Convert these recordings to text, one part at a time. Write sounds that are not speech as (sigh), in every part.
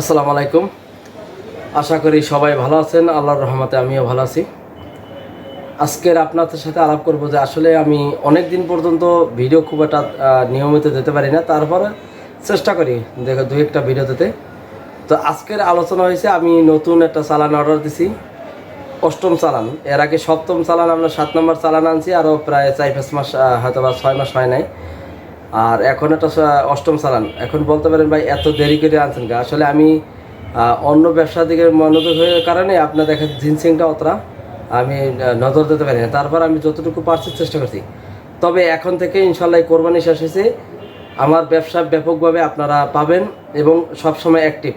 আসসালামু আলাইকুম। আশা করি সবাই ভালো আছেন, আল্লাহর রহমতে আমিও ভালো আছি। আজকের আপনাদের সাথে আলাপ করব যে আসলে আমি অনেক দিন পর্যন্ত ভিডিও খুব একটা নিয়মিত দিতে পারি না। তারপরে চেষ্টা করি, দেখো দু একটা ভিডিও দিতে। তো আজকের আলোচনা হয়েছে, আমি নতুন একটা চালান অর্ডার দিছি, অষ্টম চালান। এর আগে সপ্তম চালান আমরা সাত নম্বর চালান আনছি, আরও প্রায় চার পাঁচ মাস হয়তো বা ছয় মাস হয় নাই। আর এখন একটা অষ্টম চালান। এখন বলতে পারেন ভাই, এত দেরি করে আনছেন কা আসলে আমি অন্য ব্যবসার দিকে মনোযোগ হয়ে কারণে আপনার দেখেন জিনসিংটা অতটা আমি নজর দিতে পারি না। তারপর আমি যতটুকু পারছি চেষ্টা করছি। তবে এখন থেকে ইনশাল্লাহ কোরবানি শেষ হয়েছে। আমার ব্যবসা ব্যাপকভাবে আপনারা পাবেন এবং সবসময় অ্যাক্টিভ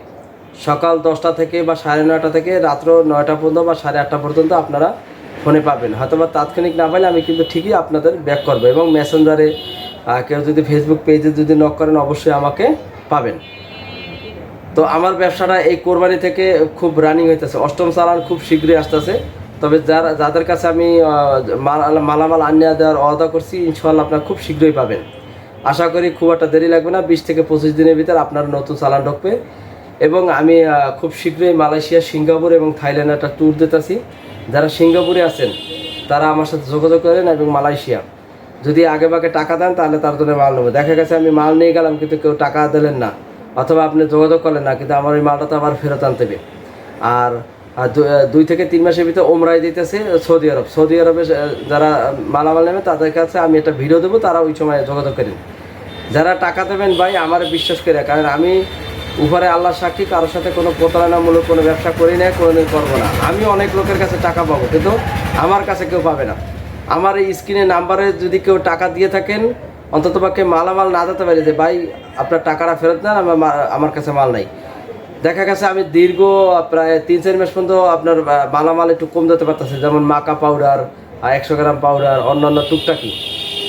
সকাল দশটা থেকে বা সাড়ে নয়টা থেকে রাত্র নয়টা পর্যন্ত বা সাড়ে আটটা পর্যন্ত আপনারা ফোনে পাবেন। হয়তো বা তাৎক্ষণিক না পাইলে আমি কিন্তু ঠিকই আপনাদের ব্যাক করব এবং মেসেঞ্জারে কেউ যদি ফেসবুক পেজে যদি নক করেন, অবশ্যই আমাকে পাবেন। তো আমার ব্যবসাটা এই কোরবানি থেকে খুব রানিং হইতেছে। অষ্টম চালান খুব শীঘ্রই আসতেছে। তবে যারা, যাদের কাছে আমি মালামাল আনিয়া দেওয়ার অর্ডার করছি ইনশাল্লাহ আপনার খুব শীঘ্রই পাবেন। আশা করি খুব একটা দেরি লাগবে না। বিশ থেকে পঁচিশ দিনের ভিতর আপনার নতুন চালান ঢুকবে। এবং আমি খুব শীঘ্রই মালয়েশিয়া, সিঙ্গাপুর এবং থাইল্যান্ড একটা ট্যুর দিতেছি। যারা সিঙ্গাপুরে আছেন, তারা আমার সাথে যোগাযোগ করেন এবং মালয়েশিয়া। যদি আগে বাগে টাকা দেন, তাহলে তার জন্য মাল নেব। দেখা গেছে আমি মাল নিয়ে গেলাম, কিন্তু কেউ টাকা দিলেন না। অথবা আপনি যোগাযোগ করলেন না, কিন্তু আমার ওই মালটা তো আবার ফেরত আনতে হবে। আর দুই থেকে তিন মাসের ভিতরে ওমরাই দিতেছে সৌদি আরব। সৌদি আরবে যারা মালামাল নেবে, তাদের কাছে আমি একটা ভিডিও দেবো, তারা ওই সময় যোগাযোগ করেন যারা টাকা দেবেন ভাই, আমার বিশ্বাস করে, কারণ আমি উপরে আল্লাহ সাক্ষী, কারোর সাথে কোনো প্রতারণামূলক কোনো ব্যবসা করি না কোনোদিন করব না। আমি অনেক লোকের কাছে টাকা পাবো, কিন্তু আমার কাছে কেউ পাবে না। আমার এই স্ক্রিনে নাম্বারে যদি কেউ টাকা দিয়ে থাকেন, অন্তত পক্ষে মালামাল না দিতে পারি যে, ভাই, আপনার টাকাটা ফেরত নেন, আমার আমার কাছে মাল নাই। দেখা গেছে আমি দীর্ঘ প্রায় তিন চার মাস পর্যন্ত আপনার মালামাল একটু কম দিতে পারতেছে, যেমন মাকা পাউডার একশো গ্রাম পাউডার অন্যান্য টুকটাকি।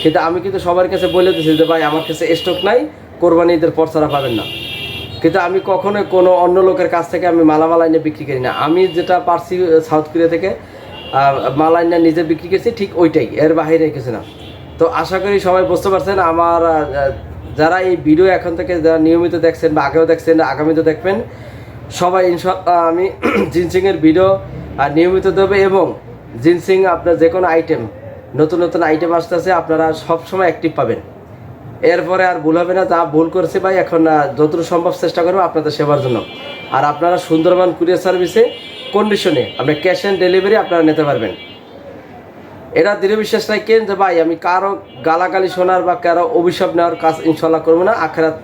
কিন্তু আমি কিন্তু সবার কাছে বলে দিচ্ছি যে, ভাই, আমার কাছে স্টক নাই, কোরবানি ঈদের পর ছাড়া পাবেন না। কিন্তু আমি কখনোই কোনো অন্য লোকের কাছ থেকে আমি মালামাল আইনে বিক্রি করি না। আমি যেটা পারছি সাউথ কোরিয়া থেকে মাল আইনে নিজে বিক্রি করেছি, ঠিক ওইটাই, এর বাহিরে কিছু না। তো আশা করি সবাই বুঝতে পারছেন, আমার যারা এই ভিডিও এখন থেকে যারা নিয়মিত দেখছেন বা আগেও দেখছেন আগামীতে দেখবেন, সবাই ইনশাল্লাহ আমি (clears throat) জিনসিংয়ের ভিডিও নিয়মিত দেবে এবং জিনসিং আপনার যে কোনো আইটেম নতুন নতুন আইটেম আসতেছে, আপনারা সবসময় অ্যাক্টিভ পাবেন। এরপরে আর ভুল হবে না, যা ভুল করেছে ভাই, এখন যতটুকু সম্ভব চেষ্টা করব আপনাদের সেবার জন্য। আর আপনারা সুন্দরবন কুরিয়ার সার্ভিসে কন্ডিশনে আপনি ক্যাশ অন ডেলিভারি আপনারা নিতে পারবেন। এটা দৃঢ় বিশ্বাস রাখেন যে ভাই, আমি কারও গালাগালি শোনার বা কারও অভিশাপ নেওয়ার কাজ ইনশাল্লাহ করব না, আখেরাত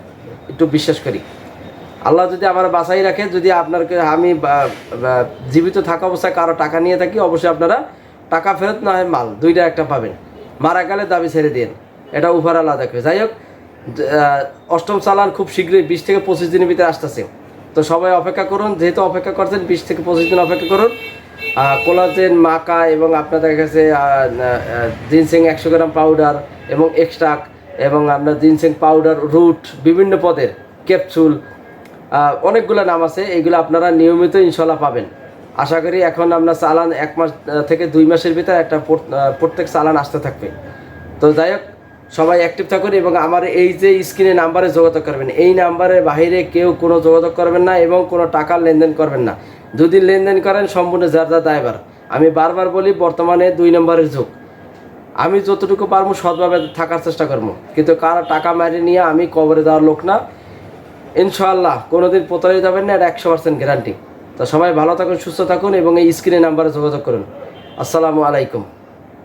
একটু বিশ্বাস করি। আল্লাহ যদি আমার বাসাই রাখে, যদি আপনার আমি জীবিত থাকা অবস্থায় কারও টাকা নিয়ে থাকি, অবশ্যই আপনারা টাকা ফেরত না হয় মাল, দুইটা একটা পাবেন। মারা গেলে দাবি ছেড়ে দিন এটা উভার দেখবে। যাই হোক অষ্টম চালান খুব শীঘ্রই, বিশ থেকে পঁচিশ দিনের ভিতরে আসতেছে। তো সবাই অপেক্ষা করুন, যেহেতু অপেক্ষা করছেন, বিশ থেকে পঁচিশ দিন অপেক্ষা করুন। কোলাজেন, মাকা এবং আপনাদের কাছে জিনসিং একশো গ্রাম পাউডার এবং এক্সট্রাক এবং আপনার জিনসিং পাউডার রুট বিভিন্ন পদের ক্যাপসুল অনেকগুলো নাম আছে এইগুলো আপনারা নিয়মিত ইনশাল্লাহ পাবেন। আশা করি এখন আপনার চালান এক মাস থেকে দুই মাসের ভিতরে একটা প্রত্যেক চালান আসতে থাকবে। তো যাই হোক সবাই অ্যাক্টিভ থাকুন এবং আমার এই যে স্ক্রিনে নাম্বারে যোগাযোগ করবেন, এই নাম্বারের বাইরে কেউ কোনো যোগাযোগ করবেন না এবং কোনো টাকার লেনদেন করবেন না। যদি লেনদেন করেন সম্পূর্ণ যার যা দায়বার আমি বারবার বলি, বর্তমানে দুই নম্বরের যুগ। আমি যতটুকু পারব সৎভাবে থাকার চেষ্টা করব। কিন্তু কারও টাকা মারি নিয়ে আমি কবরে দেওয়ার লোক না। ইনশাআল্লাহ, কোনোদিন প্রতারিত যাবেন না, এটা একশো পার্সেন্ট গ্যারান্টি তো সবাই ভালো থাকুন, সুস্থ থাকুন এবং এই স্ক্রিনে নাম্বারে যোগাযোগ করুন। আসসালামু আলাইকুম।